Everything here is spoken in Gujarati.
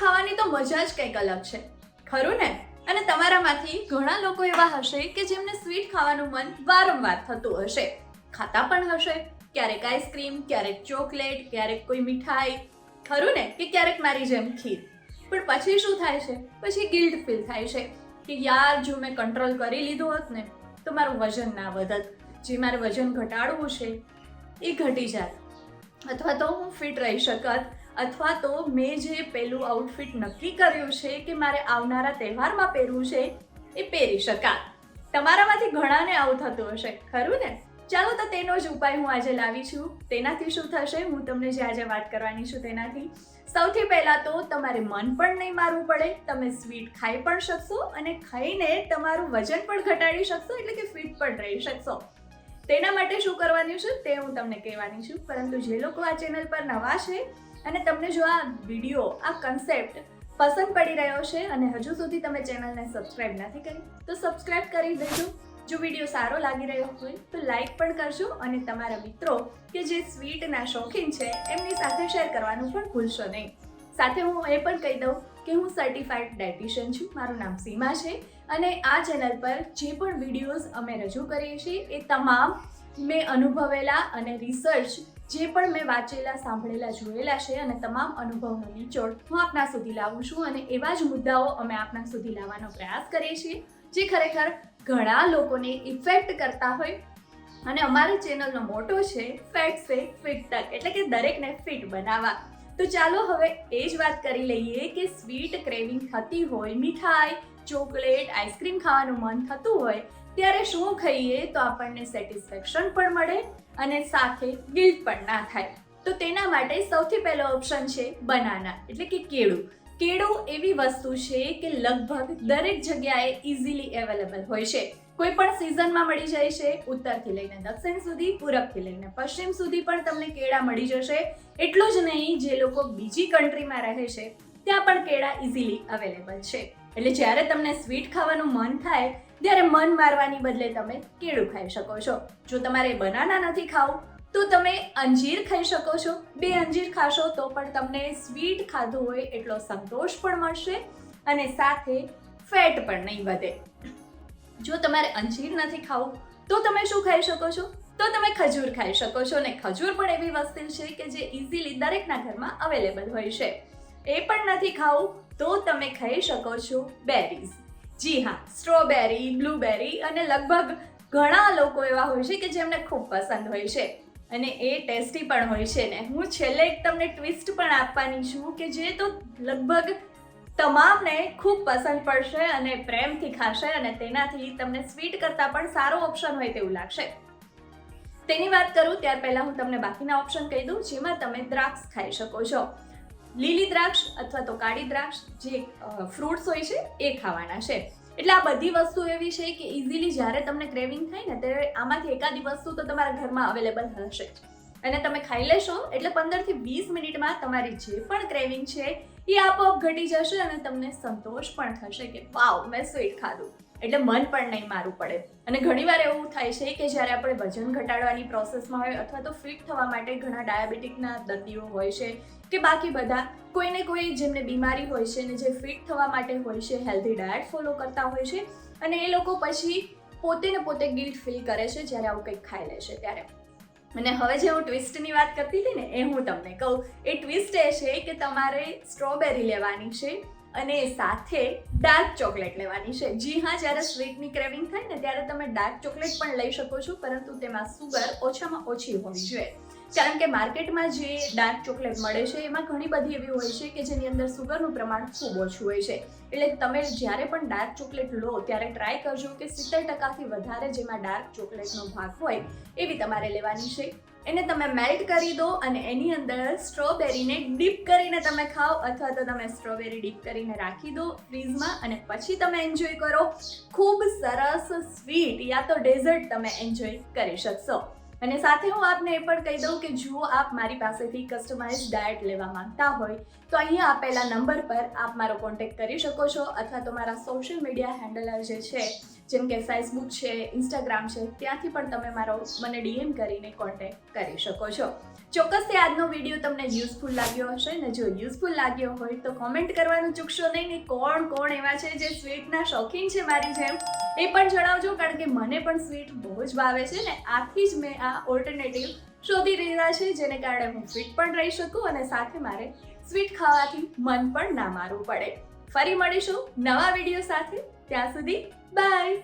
ખાવાની તો મજા જ કંઈક અલગ છે. ખરું ને? અને તમારામાંથી ઘણા લોકો એવા હશે કે જેમને સ્વીટ ખાવાનું મન વારંવાર થતું હશે. ખાતા પણ હશે. ક્યારેક આઈસ્ક્રીમ, ક્યારેક ચોકલેટ, ક્યારેક કોઈ મીઠાઈ. ખરું ને? કે ક્યારેક મારી જેમ ખીર. પણ પછી શું થાય છે? પછી ગિલ્ટ ફીલ થાય છે કે યાર, જો મેં કંટ્રોલ કરી લીધું હોત ને, તો મારું વજન ના વધત. જે મારે વજન ઘટાડવું છે, એ ઘટી જાત અથવા તો હું ફિટ રહી શકત. અથવા તો મેં જે પેલું આઉટફિટ નક્કી કર્યું છે કે મારે આવનારા તહેવારમાં પહેરવું છે, એ પહેરી શકાય તમારામાંથી ઘણાને આવું થતું હશે, ખરું ને? ચાલો તો તેનો જ ઉપાય હું આજે લાવી છું. તેનાથી શું થશે? હું તમને જે આજે વાત કરવાની છું તેનાથી. સૌથી પહેલાં તો તમારે મન પણ નહીં મારવું પડે, તમે સ્વીટ ખાઈ પણ શકશો અને ખાઈને તમારું વજન પણ ઘટાડી શકશો, એટલે કે ફિટ પણ રહી શકશો. તેના માટે શું કરવાનું છે તે હું તમને કહેવાની છું. પરંતુ જે લોકો આ ચેનલ પર નવા છે અને તમને જો આ વીડિયો આ કન્સેપ્ટ પસંદ પડી રહ્યો છે અને હજુ સુધી તમે ચેનલને સબસ્ક્રાઇબ નથી કરી, તો સબસ્ક્રાઇબ કરી દેજો. જો વીડિયો સારો લાગી રહ્યો હોય, તો લાઈક પણ કરજો અને તમારા મિત્રો કે જે સ્વીટના શોખીન છે, એમની સાથે શેર કરવાનું પણ ભૂલશો નહીં. સાથે હું એ પણ કહી દઉં કે હું સર્ટિફાઈડ ડાયટિશિયન છું, મારું નામ સીમા છે અને આ ચેનલ પર જે પણ વિડીયોઝ અમે રજૂ કરીએ છીએ એ તમામ મેં અનુભવેલા અને રિસર્ચ જે પણ મેં વાંચેલા, સાંભળેલા, જોયેલા છે અને તમામ અનુભવનો નિચોડ હું આપના સુધી લાવું છું અને એવા જ મુદ્દાઓ અમે આપના સુધી લાવવાનો પ્રયાસ કરીએ છીએ, જે ખરેખર ઘણા લોકોને ઇફેક્ટ કરતા હોય. અને અમારી ચેનલનો મોટો છે ફેટ સે ફિટ તક એટલે કે દરેકને ફિટ બનાવવા. તો ચાલો હવે એ જ વાત કરી લઈએ કે સ્વીટ ક્રેવિંગ થતી હોય, મીઠાઈ, ચોકલેટ, આઈસ્ક્રીમ ખાવાનું મન થતું હોય, ત્યારે શું ખાઈએ તો આપણને સેટિસ્ફેક્શન પણ મળે અને સાથે ગિલ્ટ પણ ના થાય. તો તેના માટે સૌથી પહેલો ઓપ્શન છે બનાના એટલે કે કેળું. કેળું એવી વસ્તુ છે કે લગભગ દરેક જગ્યાએ ઇઝીલી અવેલેબલ હોય છે. કોઈ પણ સિઝનમાં મળી જાય છે, ઉત્તરથી લઈને દક્ષિણ સુધી, પૂરબથી લઈને પશ્ચિમ સુધી પણ તમને કેળા મળી જશે. એટલું જ નહીં, જે લોકો બીજી કન્ટ્રીમાં રહે છે, ત્યાં પણ કેળા ઇઝીલી અવેલેબલ છે. એટલે જ્યારે તમને સ્વીટ ખાવાનું મન થાય, ત્યારે મન મારવાની બદલે તમે કેળું ખાઈ શકો છો. જો તમારે બનાના નથી ખાવું, તો તમે અંજીર ખાઈ શકો છો. બે અંજીર ખાશો તો પણ તમને સ્વીટ ખાધું હોય એટલો સંતોષ પણ મળશે અને સાથે ફેટ પણ નહીં વધે. જો તમારે અંજીર નથી ખાવું, તો તમે શું ખાઈ શકો છો? તો તમે ખજૂર ખાઈ શકો છો અને ખજૂર પણ એવી વસ્તુ છે કે જે ઇઝીલી દરેકના ઘરમાં અવેલેબલ હોય છે. એ પણ નથી ખાવું, તો તમે ખાઈ શકો છો બેરીઝ જી હા સ્ટ્રોબેરી બ્લૂબેરી અને લગભગ ઘણા લોકો એવા હોય છે કે જેમને ખૂબ પસંદ હોય છે. અને એ ટેસ્ટી પણ હોય છે ને. હું છેલ્લે એક તમને ટ્વિસ્ટ પણ આપવાની છું કે જે તો લગભગ તમામને ખૂબ પસંદ પડશે અને પ્રેમથી ખાશે અને તેનાથી તમને સ્વીટ કરતાં પણ સારો ઓપ્શન હોય તેવું લાગશે. તેની વાત કરું, ત્યાર પહેલાં હું તમને બાકીના ઓપ્શન કહી દઉં, જેમાં તમે દ્રાક્ષ ખાઈ શકો છો. લીલી દ્રાક્ષ અથવા તો કાળી દ્રાક્ષ, જે ફ્રૂટ્સ હોય છે, એ ખાવાના છે. એટલે આ બધી વસ્તુ એવી છે કે ઇઝીલી જ્યારે તમને ક્રેવિંગ થાય ને, ત્યારે આમાંથી એકાદી વસ્તુ તો તમારા ઘરમાં અવેલેબલ હશે અને તમે ખાઈ લેશો, એટલે પંદરથી વીસ મિનિટમાં તમારી જે પણ ક્રેવિંગ છે એ આપોઆપ ઘટી જશે અને તમને સંતોષ પણ થશે કે, વાવ, મેં સ્વીટ ખાધું? એટલે મન પણ નહીં મારવું પડે. અને ઘણીવાર એવું થાય છે કે જ્યારે આપણે વજન ઘટાડવાની પ્રોસેસમાં હોય અથવા તો ફિટ થવા માટે ઘણા ડાયાબિટીકના દર્દીઓ હોય છે કે બાકી બધા, કોઈને કોઈ જેમને બીમારી હોય છે ને જે ફિટ થવા માટે હોય છે, હેલ્ધી ડાયટ ફોલો કરતા હોય છે અને એ લોકો પછી પોતે ને પોતે ગિલ્ટ ફીલ કરે છે જ્યારે આવું કંઈક ખાઈ લે છે ત્યારે. અને હવે જે હું ટ્વિસ્ટની વાત કરતી હતી ને, એ હું તમને કહું. એ ટ્વિસ્ટ એ છે કે તમારે સ્ટ્રોબેરી લેવાની છે અને સાથે ડાર્ક ચોકલેટ લેવાની છે. જી હા, જ્યારે સ્વીટની ક્રેવિંગ થાય ને, ત્યારે તમે ડાર્ક ચોકલેટ પણ લઈ શકો છો, પરંતુ તેમાં સુગર ઓછામાં ઓછી હોવી જોઈએ. કારણ કે માર્કેટમાં જે ડાર્ક ચોકલેટ મળે છે, એમાં ઘણી બધી એવી હોય છે કે જેની અંદર સુગરનું પ્રમાણ ખૂબ ઓછું હોય છે. એટલે તમે જ્યારે પણ ડાર્ક ચોકલેટ લો, ત્યારે ટ્રાય કરજો કે સિત્તેર ટકાથી વધારે જેમાં ડાર્ક ચોકલેટનો ભાગ હોય, એવી તમારે લેવાની છે. એને તમે મેલ્ટ કરી દો અને એની અંદર સ્ટ્રોબેરીને ડીપ કરીને તમે ખાઓ અથવા તો તમે સ્ટ્રોબેરી ડીપ કરીને રાખી દો ફ્રીઝમાં અને પછી તમે એન્જોય કરો. ખૂબ સરસ સ્વીટ યા તો ડેઝર્ટ તમે એન્જોય કરી શકશો. અને સાથે હું આપને એ પણ કહી દઉં કે જો આપ મારી પાસેથી કસ્ટમાઇઝ ડાયટ લેવા માંગતા હોય, તો અહીંયા આપેલા નંબર પર આપ મારો કોન્ટેક્ટ કરી શકો છો અથવા તો મારા સોશિયલ મીડિયા હેન્ડલર જે છે જેમ કે ફેસબુક છે ઇન્સ્ટાગ્રામ છે, ત્યાંથી પણ તમે મારો મને ડીએમ કરીને કોન્ટેક્ટ કરી શકો છો. ચોક્કસથી આજનો વીડિયો તમને યુઝફુલ લાગ્યો હશે ને જો યુઝફુલ લાગ્યો હોય તો કોમેન્ટ કરવાનું ચૂકશો નહીં ને કોણ કોણ એવા છે જે સ્વીટના શોખીન છે મારી જેમ? એ પણ જણાવજો કારણ કે મને પણ સ્વીટ બહુ જ ભાવે છે ને આથી જ મેં આ ઓલ્ટરનેટિવ શોધી રહ્યા છે જેને કારણે હું ફિટ પણ રહી શકું અને સાથે મારે સ્વીટ ખાવાથી મન પણ ના મારવું પડે. ફરી મળીશું નવા વીડિયો સાથે. ત્યાં સુધી બાય